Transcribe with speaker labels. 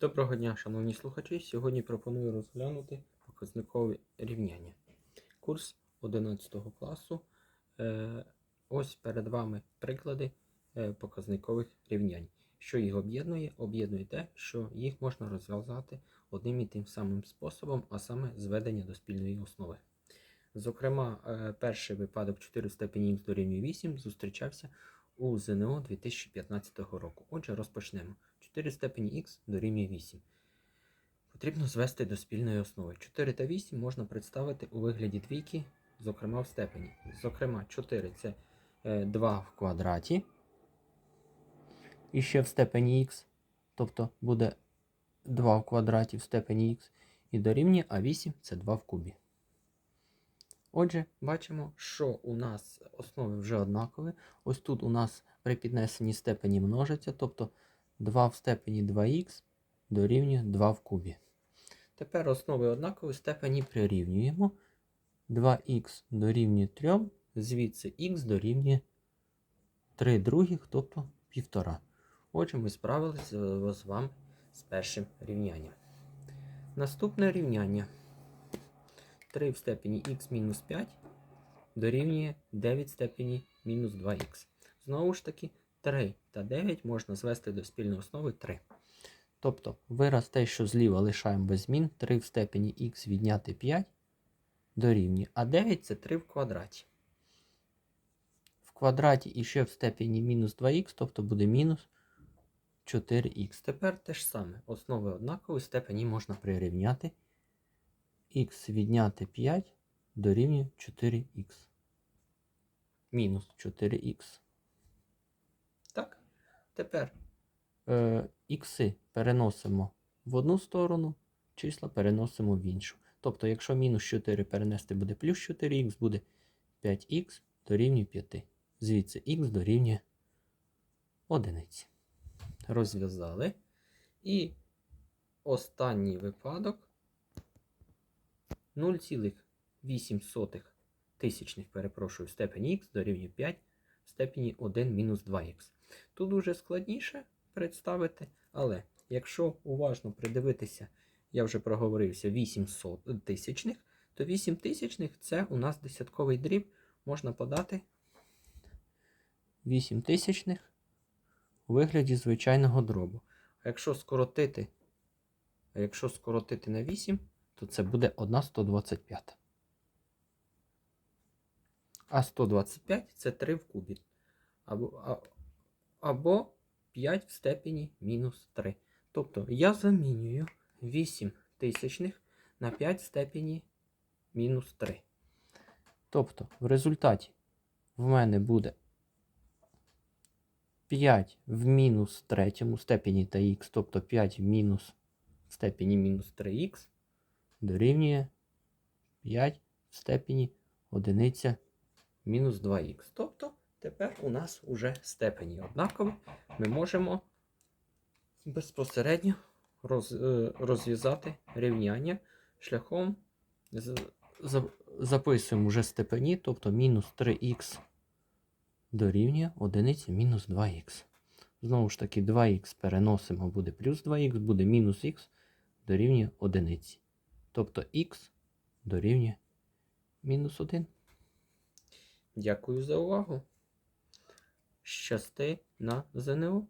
Speaker 1: Доброго дня, шановні слухачі. Сьогодні пропоную розглянути показникові рівняння. Курс 11 класу. Е, Ось перед вами приклади е, показникових рівнянь. Що їх об'єднує? Об'єднує те, що їх можна розв'язати одним і тим самим способом, а саме зведення до спільної основи. Зокрема, е, перший випадок 4 в степені х дорівнює 8 зустрічався у ЗНО 2015 року. Отже, розпочнемо. 4 в степені х дорівнює 8. Потрібно звести до спільної основи. 4 та 8 можна представити у вигляді двійки, зокрема в степені. Зокрема, 4 це е, 2 в квадраті. І ще в степені х, тобто буде 2 в квадраті в степені х і дорівнює, а 8 це 2 в кубі. Отже, бачимо, що у нас основи вже однакові. Ось тут у нас при піднесенні степені множиться, тобто 2 в степені 2х дорівнює 2 в кубі. Тепер основи однакові, степені прирівнюємо. 2х дорівнює 3, звідси х дорівнює 3 других, тобто 1,5. Отже, ми справилися з з вами з першим рівнянням. Наступне рівняння. 3 в степені х мінус 5 дорівнює 9 в степені мінус 2х. Знову ж таки, 3 та 9 можна звести до спільної основи 3. Тобто вираз те, що зліва лишаємо без змін, 3 в степені х відняти 5 дорівнює. А 9 це 3 в квадраті. В квадраті і ще в степені мінус 2х, тобто буде мінус 4х. Тепер те ж саме. Основи однакові, степені можна прирівняти. х відняти 5 дорівнює 4х. Мінус 4х. Тепер е, ікси переносимо в одну сторону, числа переносимо в іншу. Тобто, якщо мінус 4 перенести буде плюс 4х, буде 5х дорівнює 5. Звідси х дорівнює 1. Розв'язали. І останній випадок 0,8 тисячних, перепрошую, степені х дорівнює 5 в степені 1-2х. Тут дуже складніше представити, але якщо уважно придивитися, я вже проговорився 8 сот- тисячних, то 8 тисячних це у нас десятковий дріб, можна подати 8 тисячних у вигляді звичайного дробу. А якщо скоротити, якщо скоротити на 8, то це буде 1 125. А 125 це 3 в кубі. Або, або 5 в степені мінус 3. Тобто я замінюю 8 тисячних на 5 в степені мінус 3. Тобто, в результаті в мене буде 5 в мінус третьому степені та х, тобто 5 в мінус в степені мінус 3х дорівнює 5 в степені одиниця мінус 2х. Тобто тепер у нас уже степені однакові. Ми можемо безпосередньо роз, е, розв'язати рівняння шляхом записуємо вже степені, тобто мінус 3х дорівнює 1 мінус 2х. Знову ж таки, 2х переносимо, буде плюс 2х, буде мінус х дорівнює 1. Тобто х дорівнює мінус 1. Дякую за увагу. Щасти на ЗНО.